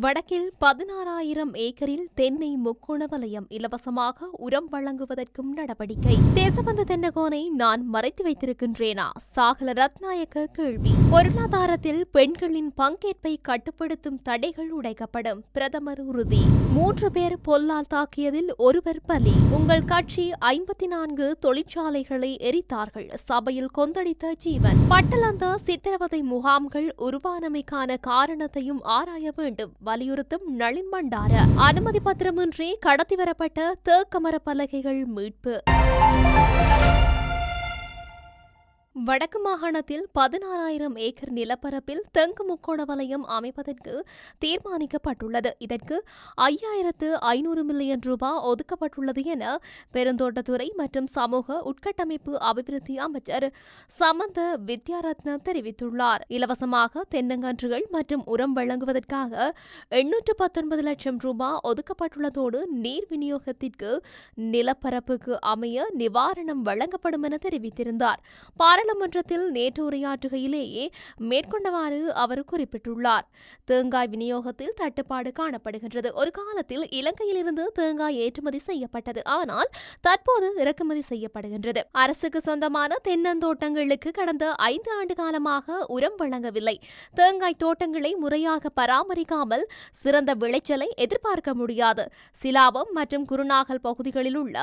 வடக்கில் பதினாறாயிரம் ஏக்கரில் தென்னை முக்கோண வலயம் இலவசமாக உரம் வழங்குவதற்கும் நடவடிக்கை. தேசபந்து தென்னகோனை நான் மறைத்து வைத்திருக்கின்றேனா? சாகல ரத்நாயக்க கேள்வி. பொருளாதாரத்தில் பெண்களின் பங்கேற்பை கட்டுப்படுத்தும் தடைகள் உடைக்கப்படும். பிரதமர் உறுதி. மூன்று பேர் பொல்லால் தாக்கியதில் ஒருவர் பலி. உங்கள் கட்சி ஐம்பத்தி நான்கு தொழிற்சாலைகளை எரித்தார்கள். சபையில் கொந்தளித்த ஜீவன். பட்டலந்த சித்திரவதை முகாம்கள் உருவானமைக்கான காரணத்தையும் ஆராய வேண்டும். வலியுறுத்தும் நளின் பண்டார. அனுமதி பத்திரமின்றி கடத்தி வரப்பட்ட தேக்கமர பலகைகள் மீட்பு. வடக்கு மாகாணத்தில் பதினாறாயிரம் ஏக்கர் நிலப்பரப்பில் தெங்கு முக்கோண வலயம் அமைப்பதற்கு தீர்மானிக்கப்பட்டுள்ளது. இதற்கு ஐயாயிரத்து ஐநூறு மில்லியன் ரூபாய் ஒதுக்கப்பட்டுள்ளது என பெருந்தோட்டத்துறை மற்றும் சமூக உட்கட்டமைப்பு அபிவிருத்தி அமைச்சர் சமந்த வித்யாரத்ன தெரிவித்துள்ளார். இலவசமாக தென்னங்கன்றுகள் மற்றும் உரம் வழங்குவதற்காக எண்ணூற்று பத்தொன்பது லட்சம் ரூபாய் ஒதுக்கப்பட்டுள்ளதோடு நீர் விநியோகத்திற்கு நிலப்பரப்புக்கு அமைய நிவாரணம் வழங்கப்படும் என தெரிவித்திருந்தார். நாடாளுமன்றத்தில் நேற்று உரையாற்றுகையிலேயே மேற்கொண்டவாறு அவர் குறிப்பிட்டுள்ளார். தேங்காய் விநியோகத்தில் தட்டுப்பாடு காணப்படுகின்றது. ஒரு காலத்தில் இலங்கையிலிருந்து தேங்காய் ஏற்றுமதி செய்யப்பட்டது. ஆனால் தற்போது இறக்குமதி செய்யப்படுகின்றது. அரசுக்கு சொந்தமான தென்னந்தோட்டங்களுக்கு கடந்த ஐந்து ஆண்டு காலமாக உரம் வழங்கவில்லை. தேங்காய் தோட்டங்களை முறையாக பராமரிக்காமல் சிறந்த விளைச்சலை எதிர்பார்க்க முடியாது. சிலாபம் மற்றும் குருநாகல் பகுதிகளில் உள்ள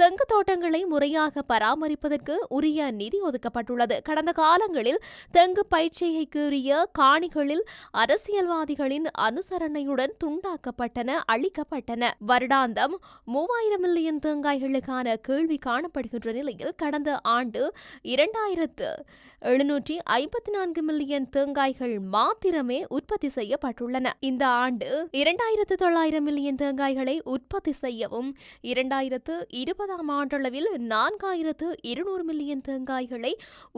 தெங்கு தோட்டங்களை முறையாக பராமரிப்பதற்கு உரிய நிதி ஒதுக்கப்பட்டது ஒதுக்கப்பட்டுள்ளது கடந்த காலங்களில் தெங்கு பயிற்சியைக்குரிய காணிகளில் அரசியல்வாதிகளின் அனுசரணையுடன் துண்டாக்கப்பட்டன அளிக்கப்பட்டன வருடாந்தம் மூவாயிரம் மில்லியன் தேங்காய்களுக்கான கேள்வி காணப்படுகின்ற நிலையில் கடந்த ஆண்டு இரண்டாயிரத்து எழுநூற்றி ஐம்பத்தி நான்கு மில்லியன் தேங்காய்கள் மாத்திரமே உற்பத்தி செய்யப்பட்டுள்ளன. இந்த ஆண்டு இரண்டாயிரத்து தொள்ளாயிரம் மில்லியன் தேங்காய்களை உற்பத்தி செய்யவும் இரண்டாயிரத்து இருபதாம் ஆண்டளவில் நான்காயிரத்து இருநூறு மில்லியன் தேங்காய்களை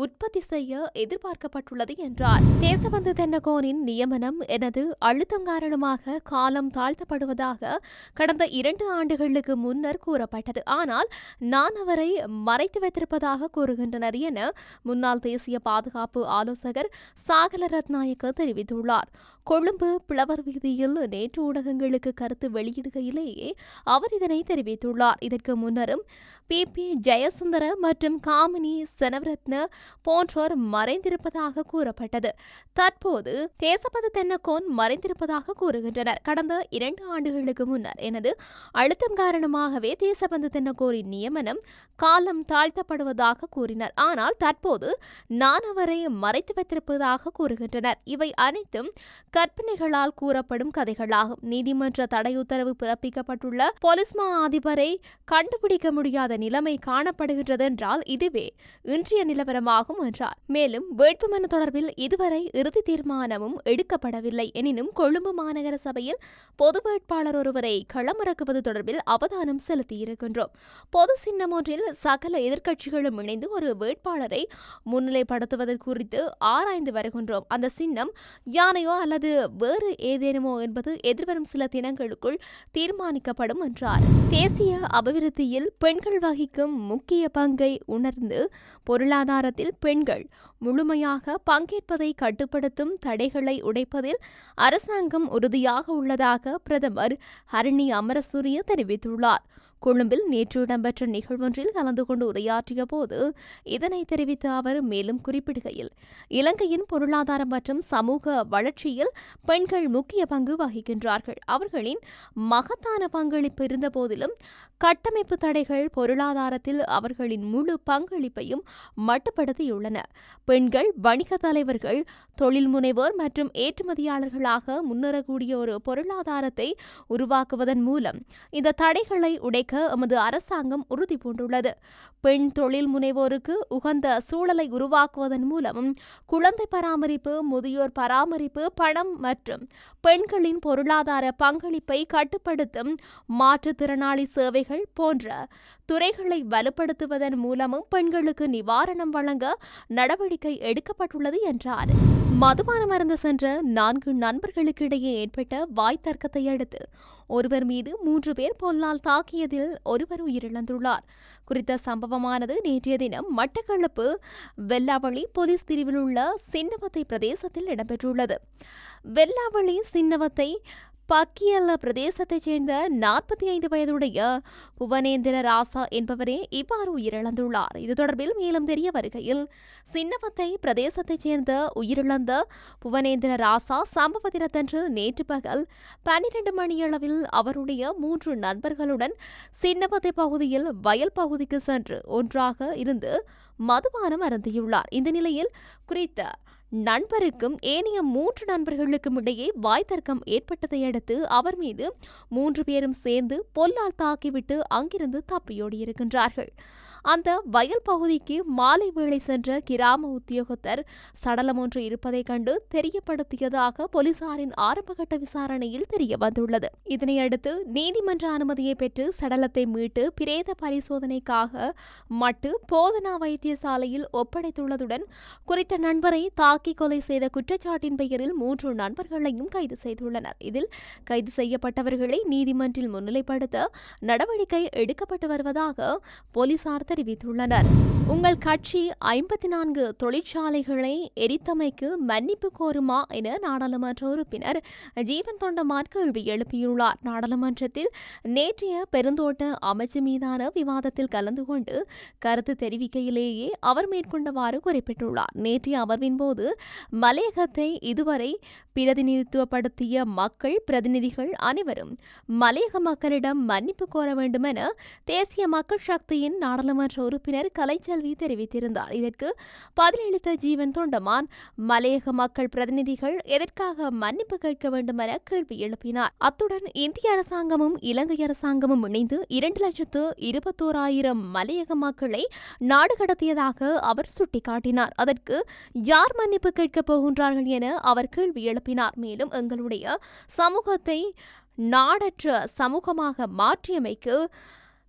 உற்பத்தி செய்ய எதிர்பார்க்கப்பட்டுள்ளது என்றார். தேசபந்து தென்னகோனின் நியமனம் எனது அழுத்தம் காரணமாக காலம் தாழ்த்தப்படுவதாக கடந்த இரண்டு ஆண்டுகளுக்கு முன்னர் கூறப்பட்டது. ஆனால் நான் அவரை மறைத்து வைத்திருப்பதாக கூறுகின்றனர் என முன்னாள் தேசிய பாதுகாப்பு ஆலோசகர் சாகல ரத்நாயக்க தெரிவித்துள்ளார். கொழும்பு பிளவர் வீதியில் நேற்று ஊடகங்களுக்கு கருத்து வெளியிடுகையிலேயே அவர் இதனை தெரிவித்துள்ளார். இதற்கு முன்னரும் பி. பி. ஜெயசுந்தர மற்றும் காமினி செனவரத்ன போன்றோர் மறைந்திருப்பதாக கூறப்பட்டது. தற்போது தேசபத தென்னக்கோன் மறைந்திருப்பதாக கூறுகின்றனர். கடந்த இரண்டு ஆண்டுகளுக்கு முன்னர் எனது அழுத்தம் காரணமாகவே தேசபந்து தென்னக்கோரின் நியமனம் காலம் தாழ்த்தப்படுவதாக கூறினர். ஆனால் தற்போது நான் அவரை மறைத்து வைத்திருப்பதாக கூறுகின்றனர். இவை அனைத்தும் கற்பனைகளால் கூறப்படும் கதைகளாகும். நீதிமன்ற தடை உத்தரவு பிறப்பிக்கப்பட்டுள்ள போலீஸ் மா அதிபரை கண்டுபிடிக்க முடியாத நிலைமை காணப்படுகின்றது என்றால் இதுவே இன்றைய நிலவரமாகும் என்றார். மேலும் வேட்புமனு தொடர்பில் இதுவரை இறுதி தீர்மானமும் எடுக்கப்படவில்லை. எனினும் கொழும்பு மாநகர சபையில் பொது வேட்பாளர் ஒருவரை களமிறக்குவது தொடர்பில் அவதானம் செலுத்தியிருக்கின்றோம். பொது சின்னம் ஒன்றில் சகல எதிர்க்கட்சிகளும் இணைந்து ஒரு வேட்பாளரை முன்னிலை முன்னிலைப்படுத்துவது குறித்து ஆராய்ந்து வருகின்றோம். அந்த சின்னம் யானையோ அல்லது வேறு ஏதேனுமோ என்பது எதிர்வரும் சில தினங்களுக்குள் தீர்மானிக்கப்படும் என்றார். தேசிய அபிவிருத்தியில் பெண்கள் வகிக்கும் முக்கிய பங்கை உணர்ந்து பொருளாதாரத்தில் பெண்கள் முழுமையாக பங்கேற்பதை கட்டுப்படுத்தும் தடைகளை உடைப்பதில் அரசாங்கம் உறுதியாக உள்ளதாக பிரதமர் ஹரணி அமரசூரிய தெரிவித்துள்ளார். கொழும்பில் நேற்று இடம்பெற்ற நிகழ்வொன்றில் கலந்து கொண்டு உரையாற்றிய போது இதனை தெரிவித்த அவர் மேலும் குறிப்பிடுகையில் இலங்கையின் பொருளாதாரம் மற்றும் சமூக வளர்ச்சியில் பெண்கள் முக்கிய பங்கு வகிக்கின்றார்கள். அவர்களின் மகத்தான பங்களிப்பு இருந்த போதிலும் கட்டமைப்பு தடைகள் பொருளாதாரத்தில் அவர்களின் முழு பங்களிப்பையும் மட்டுப்படுத்தியுள்ளன. பெண்கள் வணிக தலைவர்கள் தொழில் முனைவோர் மற்றும் ஏற்றுமதியாளர்களாக முன்னேறக்கூடிய ஒரு பொருளாதாரத்தை உருவாக்குவதன் மூலம் இந்த தடைகளை உடைக்க எமது அரசாங்கம் உறுதி பூண்டுள்ளது. பெண் தொழில் முனைவோருக்கு உகந்த சூழலை உருவாக்குவதன் மூலமும் குழந்தை பராமரிப்பு முதியோர் பராமரிப்பு பணம் மற்றும் பெண்களின் பொருளாதார பங்களிப்பை கட்டுப்படுத்தும் மாற்றுத்திறனாளி சேவைகள் போன்ற துறைகளை வலுப்படுத்துவதன் மூலமும் பெண்களுக்கு நிவாரணம் வழங்க நடவடிக்கை எடுக்கப்பட்டுள்ளது என்றார். மதுபானம் அருந்து சென்ற நான்கு நண்பர்களுக்கு இடையே ஏற்பட்ட வாய் தர்க்கத்தை அடுத்து ஒருவர் மீது மூன்று பேர் பொல்லால் தாக்கியதில் ஒருவர் உயிரிழந்துள்ளார். குறித்த சம்பவமானது நேற்றைய தினம் மட்டக்களப்பு வெல்லாவளி போலீஸ் பிரிவில் உள்ள சின்னவத்தை பிரதேசத்தில் இடம்பெற்றுள்ளது. வெல்லாவளி சின்னவத்தை பக்கியல்ல பிரதேசத்தைச் சேர்ந்த நாற்பத்தி ஐந்து வயதுடைய புவனேந்திர ராசா என்பவரே இவ்வாறு உயிரிழந்துள்ளார். இது தொடர்பில் மேலும் தெரிய வருகையில் சின்னவத்தை பிரதேசத்தைச் சேர்ந்த உயிரிழந்த புவனேந்திர ராசா சம்பவ தினத்தன்று நேற்று பகல் பன்னிரண்டு மணியளவில் அவருடைய மூன்று நண்பர்களுடன் சின்னவத்தை பகுதியில் வயல் பகுதிக்கு சென்று ஒன்றாக இருந்து மதுபானம் அருந்தியுள்ளார். இந்த நிலையில் குறித்த நண்பருக்கும் ஏனைய மூன்று நண்பர்களுக்கும் இடையே வாய்த்தர்க்கம் ஏற்பட்டதை அடுத்து அவர் மீது மூன்று பேரும் சேர்ந்து பொல்லால் தாக்கிவிட்டு அங்கிருந்து தப்பியோடியிருக்கின்றார்கள். அந்த வயல் பகுதிக்கு மாலை வேளை சென்ற கிராம உத்தியோகத்தர் சடலம் ஒன்று இருப்பதைக் கண்டு தெரியப்படுத்தியதாக போலீசாரின் ஆரம்பகட்ட விசாரணையில் தெரிய வந்துள்ளது. இதனையடுத்து நீதிமன்ற அனுமதியை பெற்று சடலத்தை மீட்டு பிரேத பரிசோதனைக்காக மட்டு போதனா வைத்தியசாலையில் ஒப்படைத்துள்ளதுடன் குறித்த நண்பரை தாக்கி கொலை செய்த குற்றச்சாட்டின் பெயரில் மூன்று நண்பர்களையும் கைது செய்துள்ளனர். இதில் கைது செய்யப்பட்டவர்களை நீதிமன்றில் முன்னிலைப்படுத்த நடவடிக்கை எடுக்கப்பட்டு வருவதாக போலீசார் தெரிவித்துள்ளனர். உங்கள் கட்சி ஐம்பத்தி நான்கு தொழிற்சாலைகளை எரித்தமைக்கு மன்னிப்பு கோருமா என நாடாளுமன்ற உறுப்பினர் ஜீவன் தொண்டமான் கேள்வி எழுப்பியுள்ளார். நாடாளுமன்றத்தில் நேற்றைய பெருந்தோட்ட அமைச்சு மீதான விவாதத்தில் கலந்து கொண்டு கருத்து தெரிவிக்கையிலேயே அவர் மேற்கொண்டவாறு குறிப்பிட்டுள்ளார். நேற்றைய அமர்வின் போது மலையகத்தை இதுவரை பிரதிநிதித்துவப்படுத்திய மக்கள் பிரதிநிதிகள் அனைவரும் மலையக மக்களிடம் மன்னிப்பு கோர வேண்டும் என தேசிய மக்கள் சக்தியின் நாடாளுமன்ற உறுப்பினர் கலைச்செல்வி தெரிவித்திருந்தார். இதற்கு பதிலளித்த ஜீவன் தொண்டமான் மலையக மக்கள் பிரதிநிதிகள் எதற்காக மன்னிப்பு கேட்க வேண்டும் என கேள்வி எழுப்பினார். அத்துடன் இந்திய அரசாங்கமும் இலங்கை அரசாங்கமும் இணைந்து இரண்டு லட்சத்து இருபத்தோராயிரம் மலையக மக்களை நாடு கடத்தியதாக அவர் சுட்டிக்காட்டினார். அதற்கு யார் மன்னிப்பு கேட்கப் போகின்றார்கள் என அவர் கேள்வி எழுப்பினார். மேலும் எங்களுடைய சமூகத்தை நாடற்ற சமூகமாக மாற்றியமைக்கு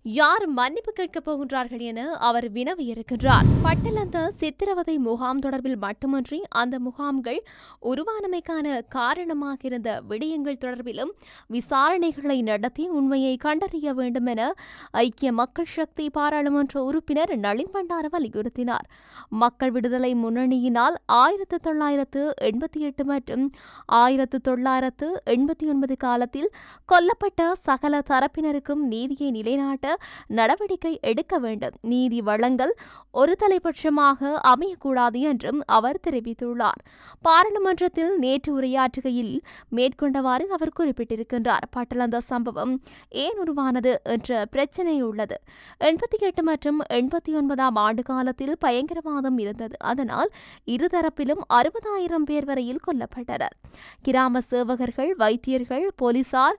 யார் மன்னிப்பு கேட்கப் போகின்றார்கள் என அவர் வினவியிருக்கின்றார் பட்டலந்த சித்திரவதை முகாம் தொடர்பில் மட்டுமன்றி அந்த முகாம்கள் உருவானமைக்கான காரணமாக இருந்த விடயங்கள் தொடர்பிலும் விசாரணைகளை நடத்தி உண்மையை கண்டறிய வேண்டும் என ஐக்கிய மக்கள் சக்தி பாராளுமன்ற உறுப்பினர் நளின் பண்டார வலியுறுத்தினார். மக்கள் விடுதலை முன்னணியினால் ஆயிரத்து தொள்ளாயிரத்து எண்பத்தி எட்டு மற்றும் ஆயிரத்து தொள்ளாயிரத்து எண்பத்தி ஒன்பது காலத்தில் கொல்லப்பட்ட சகல தரப்பினருக்கும் நீதியை நிலைநாட்ட நடவடிக்கை எடுக்க வேண்டும். நீதி வழங்கல் ஒரு தலைபட்சமாக அமையக்கூடாது என்றும் அவர் தெரிவித்துள்ளார். பாராளுமன்றத்தில் நேற்று உரையாற்றுகையில் மேற்கொண்டவாறு அவர் குறிப்பிட்டிருக்கின்றார். பட்டலந்த சம்பவம் ஏன் உருவானது என்ற பிரச்சினை உள்ளது. எண்பத்தி எட்டு மற்றும் எண்பத்தி ஒன்பதாம் ஆண்டு காலத்தில் பயங்கரவாதம் இருந்தது. அதனால் இருதரப்பிலும் அறுபதாயிரம் பேர் வரையில் கொல்லப்பட்டனர். கிராம சேவகர்கள் வைத்தியர்கள் போலீசார்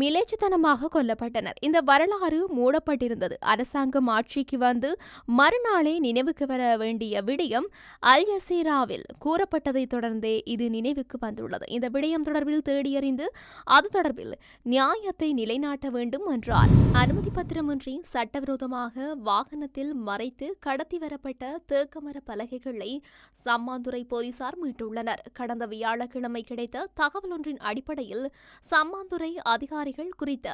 மிலேச்சத்தனமாக கொல்லப்பட்டனர். இந்த வரலாறு மூடப்பட்டிருந்தது. அரசாங்கம் ஆட்சிக்கு வந்து மறுநாளே நினைவுக்கு வர வேண்டிய விடயம் அல் ஜசீராவில் கூறப்பட்டதை தொடர்ந்தே இது நினைவுக்கு வந்துள்ளது. இந்த விடயம் தொடர்பில் தேடியறிந்து அது தொடர்பில் நியாயத்தை நிலைநாட்ட வேண்டும் என்றார். அனுமதி பத்திரமின்றி சட்டவிரோதமாக வாகனத்தில் மறைத்து கடத்தி வரப்பட்ட தேக்கமர பலகைகளை சம்மாந்துறை போலீசார் மீட்டுள்ளனர். கடந்த வியாழக்கிழமை கிடைத்த தகவல் ஒன்றின் அடிப்படையில் சம்மாந்துறை அதிகாரி அதிகாரிகள் குறித்த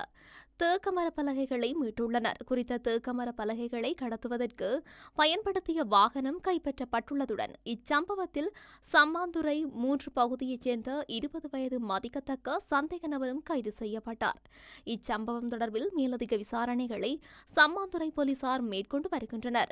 தேக்கமர பலகைகளை மீட்டுள்ளனர். குறித்த தேக்கமர பலகைகளை கடத்துவதற்கு பயன்படுத்திய வாகனம் கைப்பற்றப்பட்டுள்ளதுடன் இச்சம்பவத்தில் சம்மாந்துறை மூன்று பகுதியைச் சேர்ந்த இருபது வயது மதிக்கத்தக்க சந்தேக நபரும் கைது செய்யப்பட்டார். இச்சம்பவம் தொடர்பில் மேலதிக விசாரணைகளை சம்மாந்துறை போலீசார் மேற்கொண்டு வருகின்றனர்.